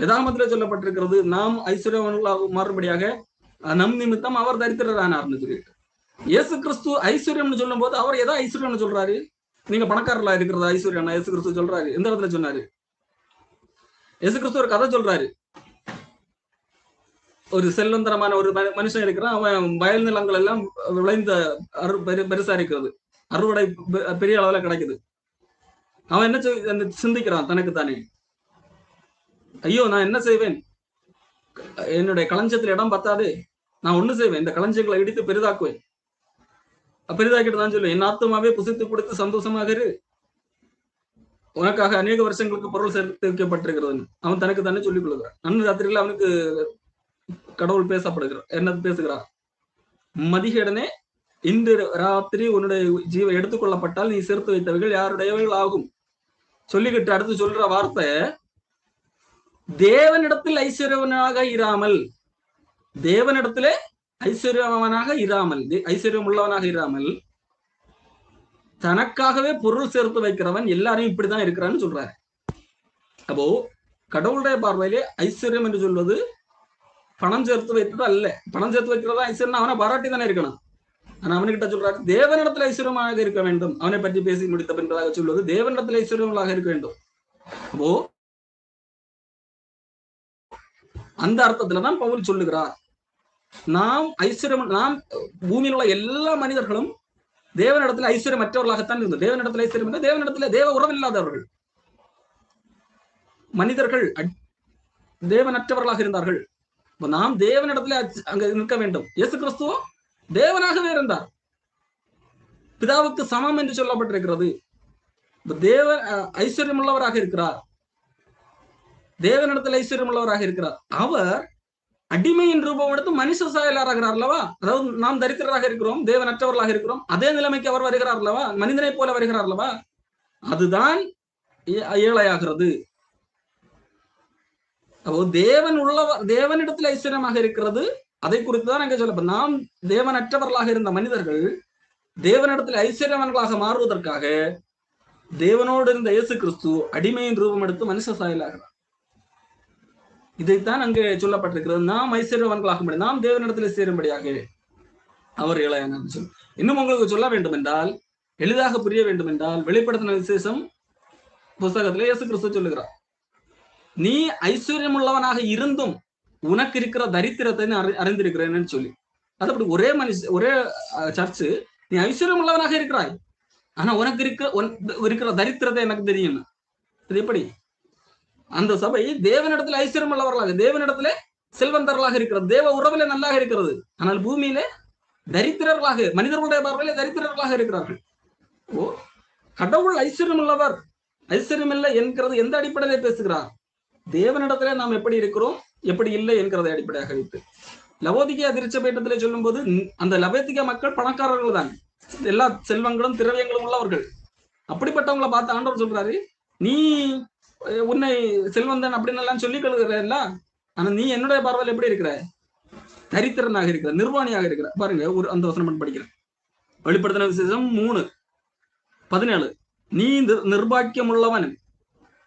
வேதாமத்துல சொல்லப்பட்டிருக்கிறது நாம் ஐஸ்வர்யவான்களாக மாறுபடியாக நம் நிமித்தம் அவர் தரித்திரரானார்னு சொல்லிட்டு. இயேசு கிறிஸ்து ஐஸ்வர்யம்னு சொல்லும் போது அவர் எதோ ஐஸ்வர்யம்னு சொல்றாரு? நீங்க பணக்காரர்களா இருக்கிறது ஐஸ்வர்யம் இயேசு கிறிஸ்து சொல்றாரு. எந்த இடத்துல சொன்னாரு? இயேசு கிறிஸ்து ஒரு கதை சொல்றாரு. ஒரு செல்வந்தரமான ஒரு மனுஷன் இருக்கிறான். அவன் வயல் நிலங்கள் எல்லாம் விளைந்த அரு பெருசா இருக்கிறது அறுவடை பெரிய அளவுல கிடைக்குது. அவன் என்ன செய்- அந்த சிந்திக்கிறான் தனக்கு தானே ஐயோ நான் என்ன செய்வேன்? என்னுடைய களஞ்சத்தில் இடம் பத்தாது. நான் ஒண்ணு செய்வேன் இந்த களஞ்சங்களை இடித்து பெரிதாக்குவேன். பெரிதாக்கிட்டு தான் சொல்லுவேன் என் ஆத்மாவே புசித்து கொடுத்து சந்தோஷமாக இரு. உனக்காக அநேக வருஷங்களுக்கு பொருள் சேர்த்து வைக்கப்பட்டிருக்கிறது அவன் தனக்கு தானே சொல்லிக் கொள்கிறான். அன்று ராத்திரிகள் அவனுக்கு கடவுள் பேசப்படுகிறார் என்ன பேசுகிறான்? மதிகடனே இன்று ராத்திரி உன்னுடைய ஜீவை எடுத்துக்கொள்ளப்பட்டால் நீ சேர்த்து வைத்தவர்கள் யாருடையவர்கள் ஆகும் சொல்லிக்கிட்டு அடுத்து சொல்ற வார்த்தை தேவனிடத்தில் ஐஸ்வர்யவனாக இராமல். தேவனிடத்திலே ஐஸ்வர்யவனாக இராமல். ஐஸ்வர்யம் உள்ளவனாக இராமல். தனக்காகவே பொருள் சேர்த்து வைக்கிறவன் எல்லாரையும் இப்படிதான் இருக்கிறான்னு சொல்றாரு. அப்போ கடவுளுடைய பார்வையிலே ஐஸ்வர்யம் என்று சொல்வது பணம் சேர்த்து வைத்தது அல்ல. பணம் சேர்த்து வைக்கிறதா ஐஸ்வர்யம் அவனை பாராட்டி தானே இருக்கணும். ஆனா அவன்கிட்ட சொல்றாரு தேவனிடத்தில் ஐஸ்வர்யமாக இருக்க வேண்டும். அவனை பற்றி பேசி முடித்த பின்பதாக சொல்வது தேவனிடத்தில் ஐஸ்வர்யங்களாக இருக்க வேண்டும். அப்போ அந்த அர்த்தத்துல தான் பவுல் சொல்லுகிறார். நாம் ஐஸ்வர்யம் நாம் பூமியில் உள்ள எல்லா மனிதர்களும் தேவனிடத்தில் ஐஸ்வர்யம் மற்றவர்களாகத்தான் இருந்தது தேவனிடத்தில் ஐஸ்வர்யம் என்ற தேவனிடத்தில் தேவ உறவில்லாதவர்கள் மனிதர்கள் தேவனற்றவர்களாக இருந்தார்கள். நாம் தேவனிடத்துல அங்க நிற்க வேண்டும். இயேசு கிறிஸ்துவோ தேவனாகவே இருந்தார். பிதாவுக்கு சமம் என்று சொல்லப்பட்டிருக்கிறது. இப்ப தேவ ஐஸ்வர்யம் உள்ளவராக இருக்கிறார். தேவனிடத்தில் ஐஸ்வர்யம் உள்ளவராக இருக்கிறார். அவர் அடிமையின் ரூபம் எடுத்து மனுஷ சாயலாராகிறார் அல்லவா? அதாவது நாம் தரித்திரராக இருக்கிறோம் தேவனற்றவர்களாக இருக்கிறோம் அதே நிலைமைக்கு அவர் வருகிறார் அல்லவா? மனிதனை போல வருகிறார் அல்லவா? அதுதான் ஏழையாகிறது. அப்போ தேவன் உள்ளவர் தேவனிடத்தில் ஐஸ்வர்யமாக இருக்கிறது அதை குறித்து தான் அங்கே சொல்ல நாம் தேவனற்றவர்களாக இருந்த மனிதர்கள் தேவனிடத்தில் ஐஸ்வர்யவன்களாக மாறுவதற்காக தேவனோடு இருந்த இயேசு கிறிஸ்து அடிமையின் ரூபம் எடுத்து மனுஷ சாயலாகிறார். இதைத்தான் அங்கே சொல்லப்பட்டிருக்கிறது. நாம் ஐஸ்வர்யவான்களாக முடியும் நாம் தேவனிடத்தில் சேரும்படியாக அவர் இளையனார் சொல்லி இன்னும் உங்களுக்கு சொல்ல வேண்டும் என்றால் எளிதாக புரிய வேண்டும் என்றால் வெளிப்படுத்தின விசேஷம் புஸ்தகத்திலே இயேசு கிறிஸ்து சொல்லுகிறார். நீ ஐஸ்வர்யம் உள்ளவனாக இருந்தும் உனக்கு இருக்கிற தரித்திரத்தை அறி- அறிந்திருக்கிறேன்னு சொல்லி. அது அப்படி ஒரே மனுஷ ஒரே சர்ச்சு. நீ ஐஸ்வர்யம் உள்ளவனாக இருக்கிறாய். ஆனா உனக்கு இருக்க இருக்கிற தரித்திரத்தை எனக்கு தெரியும் இது எப்படி? அந்த சபை தேவனிடத்துல ஐஸ்வர்யம் உள்ளவர்களாக தேவனிடத்துல செல்வந்தர்களாக இருக்கிறது. தேவ உறவுல நல்லாக இருக்கிறது. ஆனால் பூமியில தரித்திரர்களாக மனிதர்களுடைய பார்வையில தரித்திரர்களாக இருக்கிறார்கள். ஓ கடவுள் ஐஸ்வர்யம் உள்ளவர். ஐஸ்வர்யம் இல்லை என்கிறது எந்த அடிப்படையில பேசுகிறார்? தேவனிடத்துல நாம் எப்படி இருக்கிறோம் எப்படி இல்லை என்கிறதை அடிப்படையாக வைத்து. லவோதிகா திருச்சபேட்டத்திலே சொல்லும் போது அந்த லவோதிகா மக்கள் பணக்காரர்கள் தான். எல்லா செல்வங்களும் திரவியங்களும் உள்ளவர்கள். அப்படிப்பட்டவங்களை பார்த்து ஆண்டவர் சொல்றாரு நீ உன்னை செல்வந்தன் அப்படின்னு எல்லாம் சொல்லி கழுகுறல்ல ஆனா நீ என்னுடைய பார்வையில் எப்படி இருக்கிற? தரித்திரனாக இருக்கிற நிர்வாணியாக இருக்கிற. பாருங்க ஒரு அந்த வசனம் படிக்கிறேன். வெளிப்படுத்தின விசேஷம் மூணு. பதினேழு. நீ நிர்- நிர்பாக்கியம் உள்ளவனும்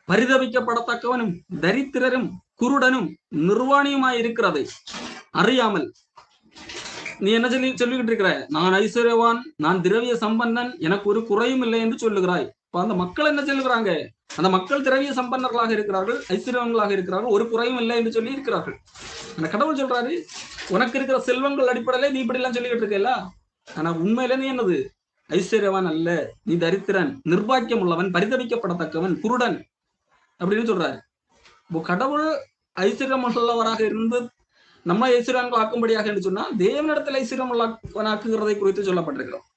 பரிதவிக்கப்படத்தக்கவனும் தரித்திரரும் குருடனும் நிர்வாணியுமாய் இருக்கிறதை அறியாமல் நீ என்ன சொல்லி சொல்லிக்கிட்டு இருக்கிற? நான் ஐஸ்வர்யவான் நான் திரவிய சம்பந்தன் எனக்கு ஒரு குறையும் இல்லை என்று சொல்லுகிறாய். இப்ப அந்த மக்கள் என்ன சொல்லுகிறாங்க? அந்த மக்கள் திரவிய சம்பன்னர்களாக இருக்கிறார்கள் ஐஸ்வர்யவன்களாக இருக்கிறார்கள் ஒரு குறையும் இல்லை என்று சொல்லி இருக்கிறார்கள். அந்த கடவுள் சொல்றாரு உனக்கு இருக்கிற செல்வங்கள் அடிப்படையில நீ இப்படி எல்லாம் சொல்லிக்கிட்டு இருக்கல ஆனா உண்மையில நீ என்னது? ஐஸ்வர்யவான் அல்ல நீ தரித்திரன் நிர்பாக்கியம் உள்ளவன் பரிதவிக்கப்படத்தக்கவன் குருடன். அப்படின்னு சொல்றாரு. இப்போ கடவுள் ஐஸ்வர்யம் உள்ளவராக இருந்து நம்ம ஐஸ்வர்யங்கள் ஆக்கும்படியாக என்று சொன்னா தேவனிடத்தில் ஐஸ்வர்யம் உள்ளவனாக்குகிறதை குறித்து சொல்லப்பட்டிருக்கிறோம்.